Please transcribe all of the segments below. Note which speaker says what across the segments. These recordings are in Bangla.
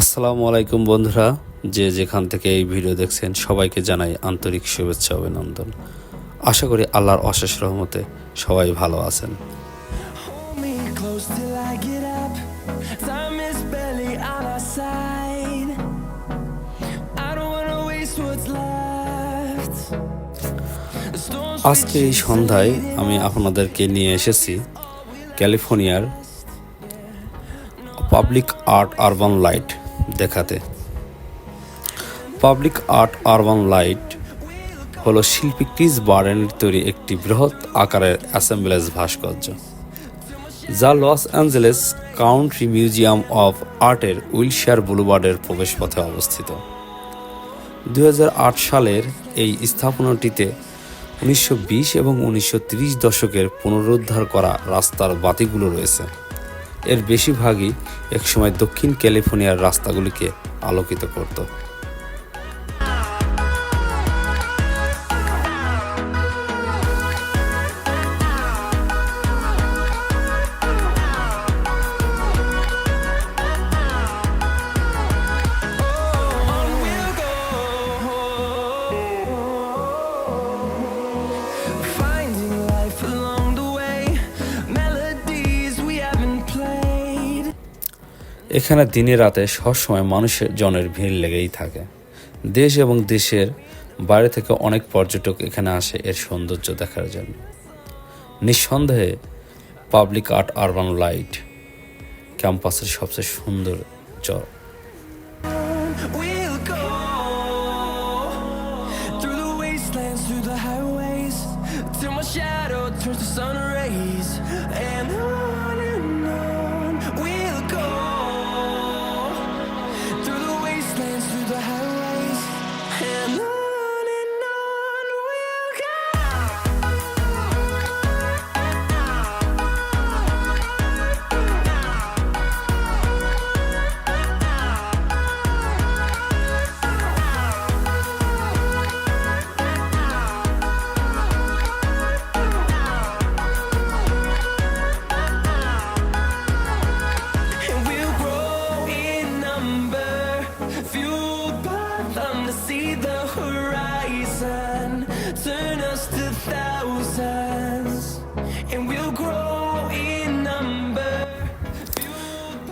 Speaker 1: আসসালামু আলাইকুম বন্ধুরা যে যেখান থেকে এই ভিডিও দেখছেন সবাইকে জানাই আন্তরিক শুভেচ্ছা অভিনন্দন। আশা করি আল্লাহর অশেষ রহমতে সবাই ভালো আছেন। আজকে এই সন্ধ্যায় আমি আপনাদেরকে নিয়ে এসেছি ক্যালিফোর্নিয়ার পাবলিক আর্ট আরবান লাইট। দেখাতে। পাবলিক আর্ট আরবান লাইট হলো শিল্পী ক্রিস বার্ডেনের তৈরি একটি বৃহৎ আকারের অ্যাসেম্বলেজ ভাস্কর্য, যা Los Angeles country museum of আর্টের উইলশিয়ার বুলুবার্ডের প্রবেশপথে অবস্থিত। দু হাজার আট সালের এই স্থাপনাটিতে উনিশশো বিশ এবং উনিশশো দশকের পুনরুদ্ধার করা রাস্তার বাতিগুলো রয়েছে। এর বেশিরভাগই একসময় দক্ষিণ ক্যালিফোর্নিয়ার রাস্তাগুলিকে আলোকিত করত। এখানে দিনে রাতে সবসময় মানুষের জনের ভিড় লেগেই থাকে। দেশ এবং দেশের বাইরে থেকে অনেক পর্যটক এখানে আসে এর সৌন্দর্য দেখার জন্য। নিঃসন্দেহে পাবলিক আর্ট আরবান লাইট ক্যাম্পাসের সবচেয়ে সুন্দর চর।
Speaker 2: The shadow turns to sun rays, and on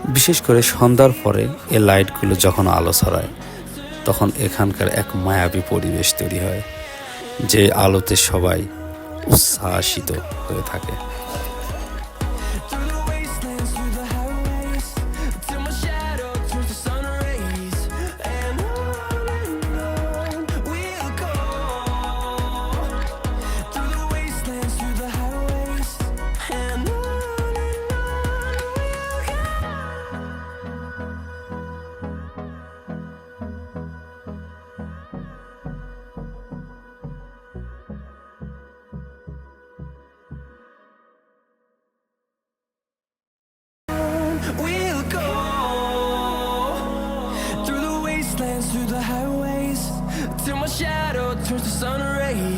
Speaker 1: বিশেষ করে সন্ধ্যার পরে এ লাইটগুলো যখন আলো ছড়ায়, তখন এখানকার এক মায়াবী পরিবেশ তৈরি হয়, যে আলোতে সবাই উচ্ছ্বাসিত হয়ে থাকে।
Speaker 2: Turns to sun rays,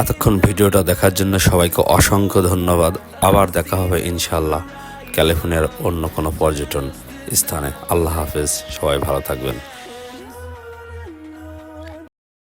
Speaker 1: এতক্ষণ ভিডিওটা দেখার জন্য সবাইকে অসংখ্য ধন্যবাদ। আবার দেখা হবে ইনশাল্লাহ ক্যালিফোর্নিয়ার অন্য কোনো পর্যটন স্থানে। আল্লাহ হাফেজ। সবাই ভালো থাকবেন।